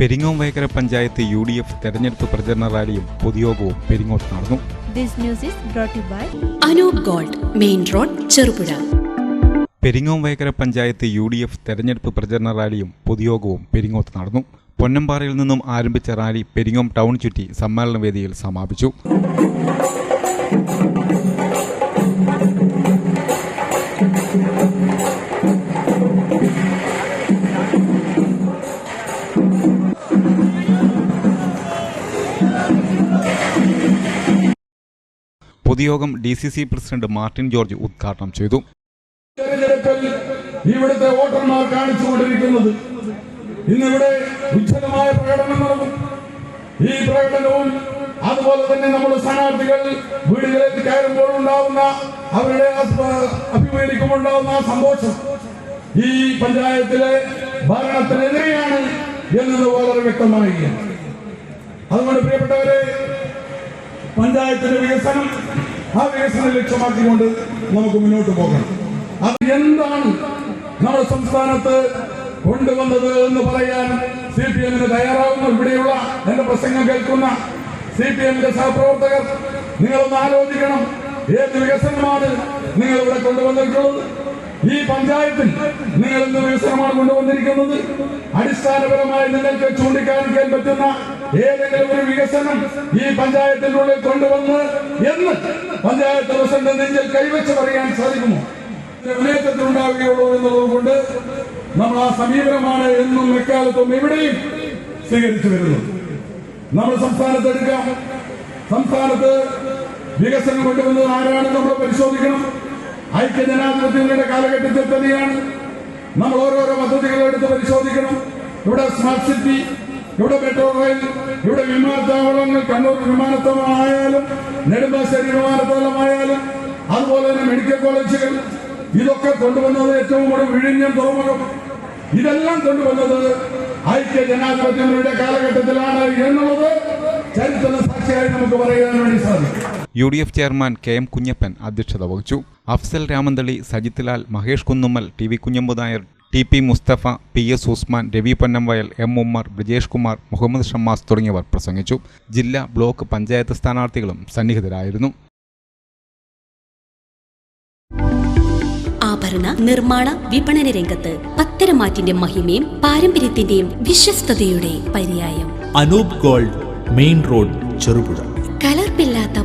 Peringome panchayat U D F തെരഞ്ഞെടുപ്പ് പ്രചരണ റാലിയും പൊതുയോഗവും പെരിങ്ങോട്ട് നടന്നു. Peringome news is brought to you by Anoop gold main road Cherupuzha. Peringome panchayat U D F തെരഞ്ഞെടുപ്പ് പ്രചരണ റാലിയും പൊതുയോഗവും പെരിങ്ങോത്ത് നടന്നു. പൊന്നമ്പാറയിൽ നിന്നും ആരംഭിച്ച റാലി പെരിങ്ങോം ടൗൺ ചുറ്റി സമ്മേളന വേദിയിൽ സമാപിച്ചു. പൊതുയോഗം D C C president Martin George ഉദ്ഘാടനം ചെയ്തു. ഇവിടുത്തെ വോട്ടർമാർ കാണിച്ചുകൊണ്ടിരിക്കുന്നത്. ഇന്നിവിടെ ഉജ്ജ്വലമായ പ്രകടനം നടന്നു ഈ പ്രകടനവും അതുപോലെ തന്നെ നമ്മൾ സ്ഥാനാർത്ഥികൾ വീടുകളിലേക്ക് കയറുമ്പോൾ ഉണ്ടാവുന്ന അവരുടെ അഭ- അഭിമുഖീകരിക്കുമ്പോൾ ഉണ്ടാവുന്ന സന്തോഷം ഈ പഞ്ചായത്തിലെ ഭരണത്തിനെതിരെയാണ് എന്നത് വളരെ വ്യക്തമായിരിക്കുകയാണ്. അതുകൊണ്ട് പ്രിയപ്പെട്ടവരെ പഞ്ചായത്തിന്റെ വികസനം ആ വികസനം ലക്ഷ്യമാക്കിക്കൊണ്ട് നമുക്ക് മുന്നോട്ട് പോകണം അത് എന്താണ് നമ്മുടെ സംസ്ഥാനത്ത് കൊണ്ടുവന്നത് എന്ന് പറയാൻ സി പി എമ്മിന് തയ്യാറാവുന്ന ഇവിടെയുള്ള എന്റെ പ്രസംഗം കേൾക്കുന്ന സി പി എമ്മിന്റെ സഹപ്രവർത്തകർ നിങ്ങളൊന്ന് ആലോചിക്കണം. ഏത് വികസനമാണ് നിങ്ങൾ ഇവിടെ കൊണ്ടുവന്നിട്ടുള്ളത്? ഈ പഞ്ചായത്തിൽ നിങ്ങൾ എന്ത് വികസനമാണ് കൊണ്ടുവന്നിരിക്കുന്നത്? അടിസ്ഥാനപരമായി നിങ്ങൾക്ക് ചൂണ്ടിക്കാണിക്കാൻ പറ്റുന്ന ഏതെങ്കിലും ഒരു വികസനം ഈ പഞ്ചായത്തിനുള്ളിൽ കൊണ്ടുവന്ന് എന്ന് പഞ്ചായത്ത് പ്രസിഡന്റ് നെഞ്ചിൽ കൈവച്ച് പറയാൻ സാധിക്കുമോ? മുന്നേറ്റത്തിനുണ്ടാവുകയുള്ളൂ എന്നുള്ളത് കൊണ്ട് നമ്മൾ ആ സമീപനമാണ് എന്നും എക്കാലത്തും എവിടെയും സ്വീകരിച്ചു വരുന്നത്. നമ്മൾ സംസ്ഥാനത്ത് എടുക്കാം. സംസ്ഥാനത്ത് വികസനം കൊണ്ടുവന്നത് ആരാണെന്ന് നമ്മൾ പരിശോധിക്കണം. ഐക്യജനാധിപത്യങ്ങളുടെ കാലഘട്ടത്തിൽ തന്നെയാണ്. നമ്മൾ ഓരോരോ പദ്ധതികളെടുത്ത് പരിശോധിക്കണം. ഇവിടെ സ്മാർട്ട് സിറ്റി ഇവിടെ മെട്രോ റെയിൽ ഇവിടെ വിമാനത്താവളങ്ങൾ കണ്ണൂർ വിമാനത്താവളമായാലും നെടുമ്പാശ്ശേരി വിമാനത്താവളമായാലും അതുപോലെ തന്നെ മെഡിക്കൽ കോളേജുകൾ. ഇതൊക്കെ കൊണ്ടുവന്നത് ഏറ്റവും കൂടുതൽ വിഴിഞ്ഞം തുറമുഖം. ഇതെല്ലാം കൊണ്ടുവന്നത് ഐക്യ ജനാധിപത്യങ്ങളുടെ കാലഘട്ടത്തിലാണ് എന്നുള്ളത് ചരിത്ര സാക്ഷിയായി നമുക്ക് പറയാൻ വേണ്ടി സാധിക്കും. U D F chairman K M Kunhappan അധ്യക്ഷത വഹിച്ചു. Afsal Ramanthali Sajithlal Mahesh Kunnummal T V Kunhambu Nair T P Musthafa P S Usman Ravi Ponnamvayal M Ummer Brijesh Kumar Muhammad Shammas തുടങ്ങിയവർ പ്രസംഗിച്ചു. ജില്ലാ ബ്ലോക്ക് പഞ്ചായത്ത് സ്ഥാനാർത്ഥികളും സന്നിഹിതരായിരുന്നു. ആഭരണ നിർമ്മാണ വിപണന രംഗത്ത് പത്തരമാറ്റിന്റെ മഹിമയും പാരമ്പര്യത്തിന്റെയും വിശ്വസ്തയുടെ പര്യായം. Anoop gold main road Cherupuzha.